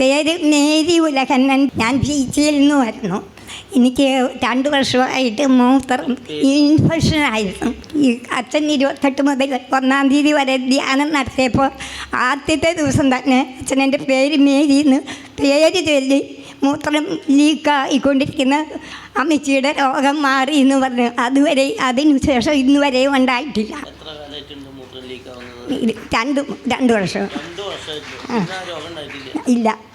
പേര് മേരി ഉലകണ്ണൻ. ഞാൻ ബീച്ചിൽ നിന്ന് വരുന്നു. എനിക്ക് രണ്ട് വർഷമായിട്ട് മൂത്രം ഇൻഫെക്ഷൻ ആയിരുന്നു. ഈ അച്ഛൻ ഇരുപത്തെട്ട് മുതൽ ഒന്നാം തീയതി വരെ ധ്യാനം നടത്തിയപ്പോൾ ആദ്യത്തെ ദിവസം തന്നെ അച്ഛൻ എന്റെ പേര് മേരി എന്ന് പേര് ചൊല്ലി മൂത്രം ലീക്കായിക്കൊണ്ടിരിക്കുന്ന അമ്മച്ചിയുടെ രോഗം മാറി എന്ന് പറഞ്ഞു. അതുവരെ അതിനു ശേഷം ഇന്ന് വരെയും ഉണ്ടായിട്ടില്ല. രണ്ടും രണ്ട് വർഷം. ഇല്ല.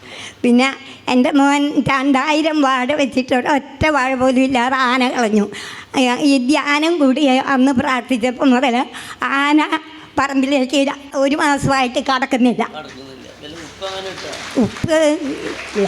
പിന്നെ എന്റെ മോൻ രണ്ടായിരം വാഴ വെച്ചിട്ട് ഒറ്റ വാഴ പോലും ഇല്ലാതെ ആന കളഞ്ഞു. ഈ ധ്യാനം കൂടി അന്ന് പ്രാർത്ഥിച്ചപ്പോൾ മുതൽ ആന പറമ്പിലേക്ക് ഒരു മാസമായിട്ട് കടക്കുന്നില്ല. ഉപ്പ് ഇല്ല.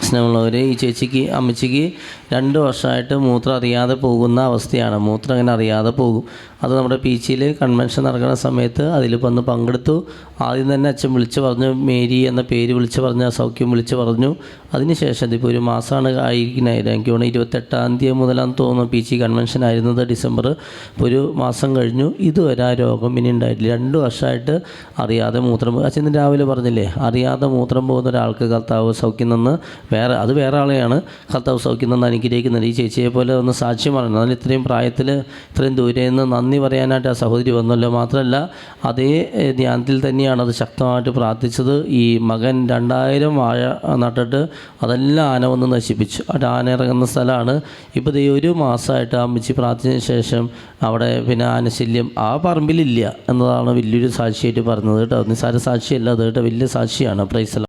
സ്നേഹമുള്ളവർ ഈ ചേച്ചിക്ക് അമ്മച്ചിക്ക് രണ്ട് വർഷമായിട്ട് മൂത്രം അറിയാതെ പോകുന്ന അവസ്ഥയാണ്. മൂത്രം അങ്ങനെ അറിയാതെ പോകും. അത് നമ്മുടെ പീച്ചിയിൽ കൺവെൻഷൻ നടക്കുന്ന സമയത്ത് അതിൽ വന്ന് പങ്കെടുത്തു. ആദ്യം തന്നെ അച്ഛൻ വിളിച്ച് പറഞ്ഞു മേരി എന്ന പേര് വിളിച്ച് പറഞ്ഞ സൗഖ്യം വിളിച്ച് പറഞ്ഞു. അതിനുശേഷം ഇതിപ്പോൾ ഒരു മാസമാണ് ആയിരിക്കുന്നത് എനിക്ക് തോന്നുന്നു ഇരുപത്തെട്ടാം തീയതി മുതലാന്ന് തോന്നുന്നു പി ജി കൺവെൻഷൻ ആയിരുന്നത് ഡിസംബർ. ഇപ്പോൾ ഒരു മാസം കഴിഞ്ഞു. ഇതുവരെ ആ രോഗം ഇനി ഉണ്ടായിട്ടില്ല. രണ്ട് വർഷമായിട്ട് അറിയാതെ മൂത്രം. അച്ഛൻ രാവിലെ പറഞ്ഞില്ലേ അറിയാതെ മൂത്രം പോകുന്ന ഒരാൾക്ക് കർത്താവ് സൗഖ്യം നിന്ന് വേറെ അത് വേറെ ആളെയാണ് കർത്താവ് സൗഖ്യം അനുഗ്രഹിക്കുന്നത് ഈ ചേച്ചിയെ പോലെ ഒന്ന് സാക്ഷ്യം പറഞ്ഞു അതിന് ഇത്രയും പ്രായത്തിൽ ഇത്രയും ദൂരെ നിന്ന് നന്ദി പറയാനായിട്ട് ആ സഹോദരി വന്നല്ലോ. മാത്രമല്ല അതേ ധ്യാനത്തിൽ തന്നെയാണ് അത് ശക്തമായിട്ട് പ്രാർത്ഥിച്ചത്. ഈ മകൻ രണ്ടായിരം വാഴ നട്ടിട്ട് അതെല്ലാം ആന വന്ന് നശിപ്പിച്ചു. അവിടെ ആന ഇറങ്ങുന്ന സ്ഥലമാണ്. ഇപ്പോൾ ഈ ഒരു മാസമായിട്ട് അമ്മച്ചി പ്രാർത്ഥിച്ചതിന് ശേഷം അവിടെ പിന്നെ ആനശല്യം ആ പറമ്പിലില്ല എന്നതാണ് വലിയൊരു സാക്ഷിയായിട്ട് പറഞ്ഞത് കേട്ടോ. നിസ്സാര സാക്ഷിയല്ല അത് കേട്ടോ. വലിയ സാക്ഷിയാണ്. പ്രൈസല